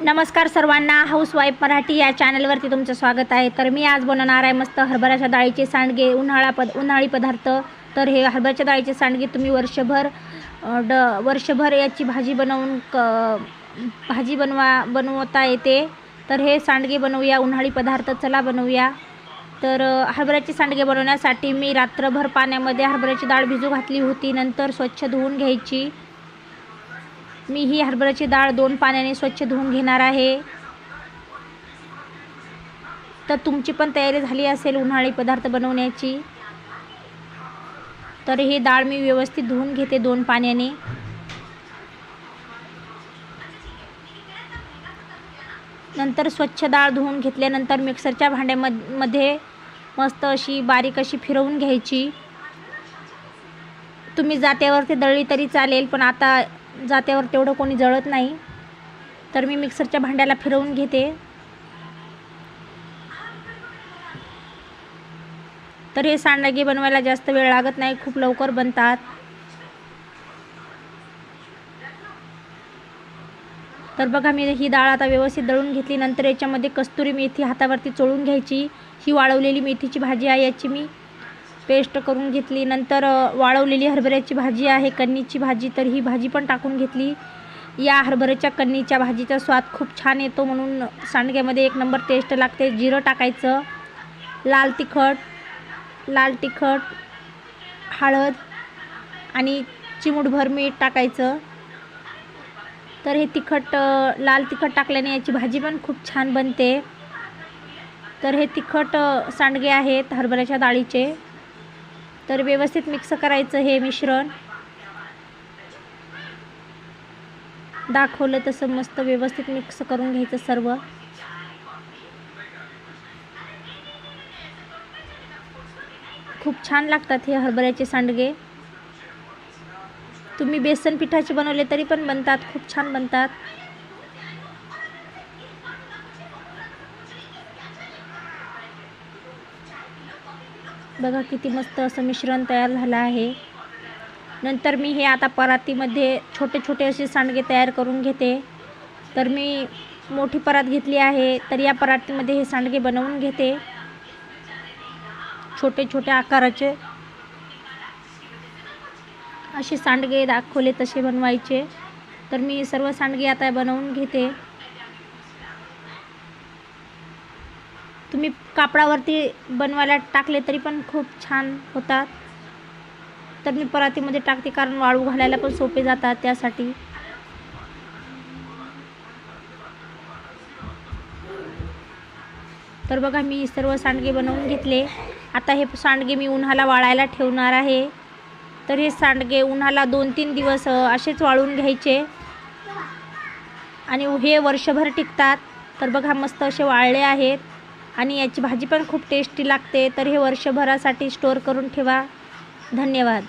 नमस्कार सर्वांना. हाऊसवाईफ मराठी या चॅनलवरती तुमचं स्वागत आहे. तर मी आज बनवणार आहे मस्त हरभऱ्याच्या डाळीचे सांडगे उन्हाळा पद उन्हाळी पदार्थ. तर हे हरभऱ्याच्या डाळीचे सांडगे तुम्ही वर्षभर ड वर्षभर याची भाजी बनवून क भाजी बनवा बनवता येते. तर हे सांडगे बनवूया उन्हाळी पदार्थ. चला बनवूया. तर हरभऱ्याचे सांडगे बनवण्यासाठी मी रात्रभर पाण्यामध्ये हरभऱ्याची डाळ भिजू घातली होती. नंतर स्वच्छ धुवून घ्यायची. मी ही हरभऱ्याची डाळ दोन पाण्याने स्वच्छ धुवून घेणार आहे. तर तुमची पण तयारी झाली असेल उन्हाळी पदार्थ बनवण्याची. तर ही डाळ मी व्यवस्थित धुवून घेते दोन पाण्याने. नंतर स्वच्छ डाळ धुवून घेतल्यानंतर मिक्सरच्या भांड्यामध्ये मस्त अशी बारीक अशी फिरवून घ्यायची. तुम्ही जात्यावरती दळली तरी चालेल पण आता जात्यावर तेवढं कोणी जळत नाही. तर मी मिक्सरच्या भांड्याला फिरवून घेते. तर हे सांडगे बनवायला जास्त वेळ लागत नाही खूप लवकर बनतात. तर बघा मी ही डाळ आता व्यवस्थित दळून घेतली. नंतर याच्यामध्ये कस्तुरी मेथी हातावरती चोळून घ्यायची. ही वाळवलेली मेथीची भाजी आहे याची मी. पेस्ट करून घेतली. नंतर वाळवलेली हरभऱ्याची भाजी आहे कन्नीची भाजी तर ही भाजी पण टाकून घेतली. या हरभऱ्याच्या कन्नीच्या भाजीचा स्वाद खूप छान येतो म्हणून सांडग्यामध्ये एक नंबर टेस्ट लागते. जिरं टाकायचं लाल तिखट लाल तिखट हळद आणि चिमूटभर मीठ टाकायचं. तर हे तिखट लाल तिखट टाकल्याने याची भाजी पण खूप छान बनते. तर हे तिखट सांडगे आहेत हरभऱ्याच्या डाळीचे. तर व्यवस्थित मिक्स करायचं हे मिश्रण. दाखवलं तसं मस्त व्यवस्थित मिक्स करून घ्यायचं सर्व. खूप छान लागतात हे हरभऱ्याचे सांडगे. तुम्ही बेसन पिठाचे बनवले तरी पण बनतात खूप छान बनतात. बघा किती मस्त असं मिश्रण तयार झालं आहे. नंतर मी हे आता परातीमध्ये छोटे छोटे असे सांडगे तयार करून घेते. तर मी मोठी परात घेतली आहे तर या परातीमध्ये हे सांडगे बनवून घेते. छोटे छोटे आकाराचे. असे सांडगे दाखवले तसे बनवायचे. तर मी सर्व सांडगे आता बनवून घेते. तुम्ही कापडावरती बनवायला टाकले तरी पण खूप छान होतात. तर मी परातीमध्ये टाकते कारण वाळू घालायला पण सोपे जातात त्यासाठी. तर बघा मी सर्व सांडगे बनवून घेतले. आता हे सांडगे मी उन्हाला वाळायला ठेवणार आहे. तर हे सांडगे उन्हाला दोन तीन दिवस असेच वाळून घ्यायचे. आणि हे वर्षभर टिकतात. तर बघा मस्त असे वाळले आहेत. आणि याची भाजी पण खूप टेस्टी लागते. तर हे वर्षभरासाठी स्टोअर करून ठेवा. धन्यवाद.